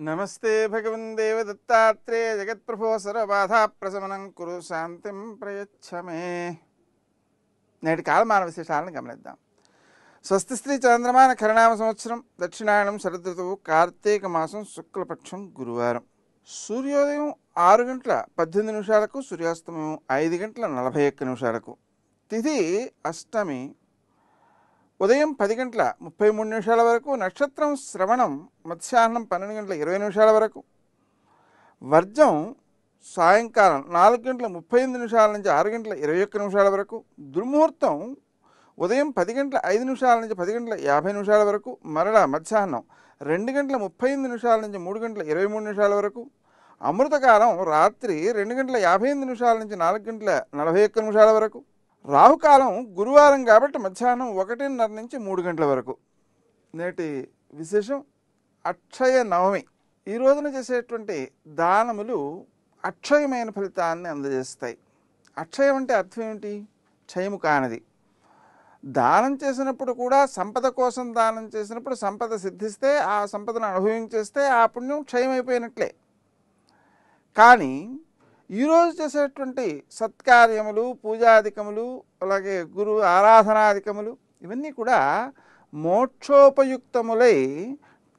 నమస్తే భగవన్ దత్తాత్రేయ జగత్ప్రభో సర్వబాధా ప్రశమనం కురు శాంతిం ప్రయచ్చమే. నేటి కాలమాన విశేషాలను గమనిద్దాం. స్వస్తి స్త్రీ చంద్రమాన కరణామ సంవత్సరం దక్షిణాయనం శరదృతువు కార్తీక మాసం శుక్లపక్షం గురువారం. సూర్యోదయం ఆరు గంటల పద్దెనిమిది నిమిషాలకు సూర్యాస్తమయం ఐదు గంటల నలభై ఒక్క నిమిషాలకు. తిథి అష్టమి ఉదయం పది గంటల ముప్పై మూడు నిమిషాల వరకు నక్షత్రం శ్రవణం మధ్యాహ్నం పన్నెండు గంటల ఇరవై నిమిషాల వరకు. వర్జం సాయంకాలం నాలుగు గంటల ముప్పై ఎనిమిది నిమిషాల నుంచి ఆరు గంటల ఇరవై ఒక్క నిమిషాల వరకు. దుర్ముహూర్తం ఉదయం పది గంటల ఐదు నిమిషాల నుంచి పది గంటల యాభై నిమిషాల వరకు. మరలా మధ్యాహ్నం రెండు గంటల ముప్పై ఎనిమిది నిమిషాల నుంచి మూడు గంటల ఇరవై మూడు నిమిషాల వరకు. అమృతకాలం రాత్రి రెండు గంటల యాభై ఎనిమిది నిమిషాల నుంచి నాలుగు గంటల నలభై ఒక్క నిమిషాల వరకు. రాహుకాలం గురువారం కాబట్టి మధ్యాహ్నం ఒకటిన్నర నుంచి మూడు గంటల వరకు. నేటి విశేషం అక్షయ నవమి. ఈ రోజున చేసేటువంటి దానములు అక్షయమైన ఫలితాన్ని అందజేస్తాయి. అక్షయం అంటే అర్థం ఏమిటి? క్షయము కానిది. దానం చేసినప్పుడు కూడా సంపద కోసం దానం చేసినప్పుడు సంపద సిద్ధిస్తే ఆ సంపదను అనుభవించేస్తే ఆ పుణ్యం క్షయమైపోయినట్లే. కానీ ఈరోజు చేసేటువంటి సత్కార్యములు పూజాధికములు అలాగే గురు ఆరాధనాధికములు ఇవన్నీ కూడా మోక్షోపయుక్తములై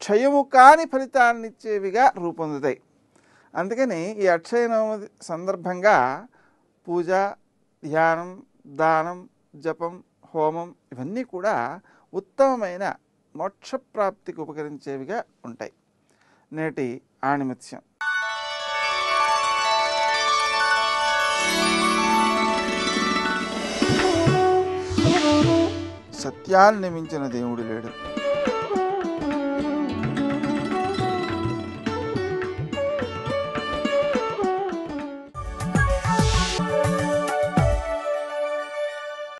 క్షయము కాని ఫలితాన్నిచ్చేవిగా రూపొందుతాయి. అందుకని ఈ అక్షయనవమి సందర్భంగా పూజ ధ్యానం దానం జపం హోమం ఇవన్నీ కూడా ఉత్తమమైన మోక్షప్రాప్తికి ఉపకరించేవిగా ఉంటాయి. నేటి ఆణిమత్యం. సత్యాన్ని మించిన దేవుడు లేడు.